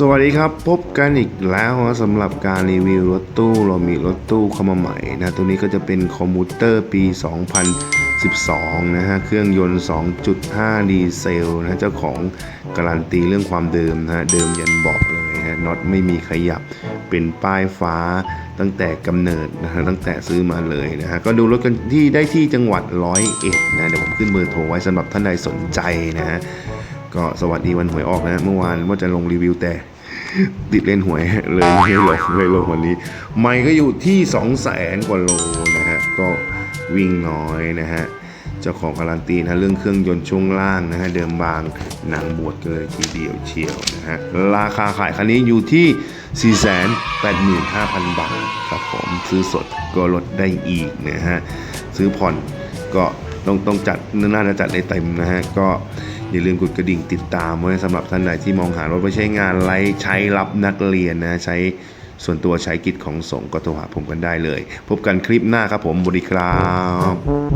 สวัสดีครับ พบกันอีกแล้วสำหรับการรีวิวรถตู้เรามีรถตู้เข้ามาใหม่นะตัวนี้ก็จะเป็นคอมมูเตอร์ปี 2012 นะฮะ เครื่องยนต์ 2.5 ดีเซลนะเจ้าของการันตีเรื่องความเดิมนะฮะ เดิมยันบอกเลยนะน็อตไม่มีขยับเป็นป้ายฟ้าตั้งแต่กำเนิดนะฮะตั้งแต่ซื้อมาเลยนะฮะก็ดูรถกันที่ได้ที่จังหวัดร้อยเอ็ดนะเดี๋ยวผมขึ้นเบอร์โทรไว้สำหรับท่านใดสนใจนะฮะ ก็สวัสดีวันหวยออกนะ เมื่อวานว่าจะลงรีวิวแต่ติดเล่นหวยเลยไม่ลงไม่ลงวันนี้ ไม่ก็อยู่ที่2 0 0แสนกว่าโลนะฮะ ก็วิ่งน้อยนะฮะ เจ้าของการันตีนะเรื่องเครื่องยนต์ช่วงล่างนะฮะ เดิมบางหนังบวชกันเลยทีเดียวเชียวนะฮะ ราคาขายคันนี้อยู่ที่ 485,000 บาทครับผมซื้อสดก็ลดได้อีกนะฮะ ซื้อผ่อนก็ต้องต้องจัดน่าจะจัดได้เต็มนะฮะ ก็ อย่าลืมกดกระดิ่งติดตามไว้สำหรับท่านใดที่มองหารถไปใช้งานไลใช้รับนักเรียนนะใช้ส่วนตัวใช้กิจของสงฆ์ก็โทรหาผมกันได้เลย พบกันคลิปหน้าครับผมบริครับ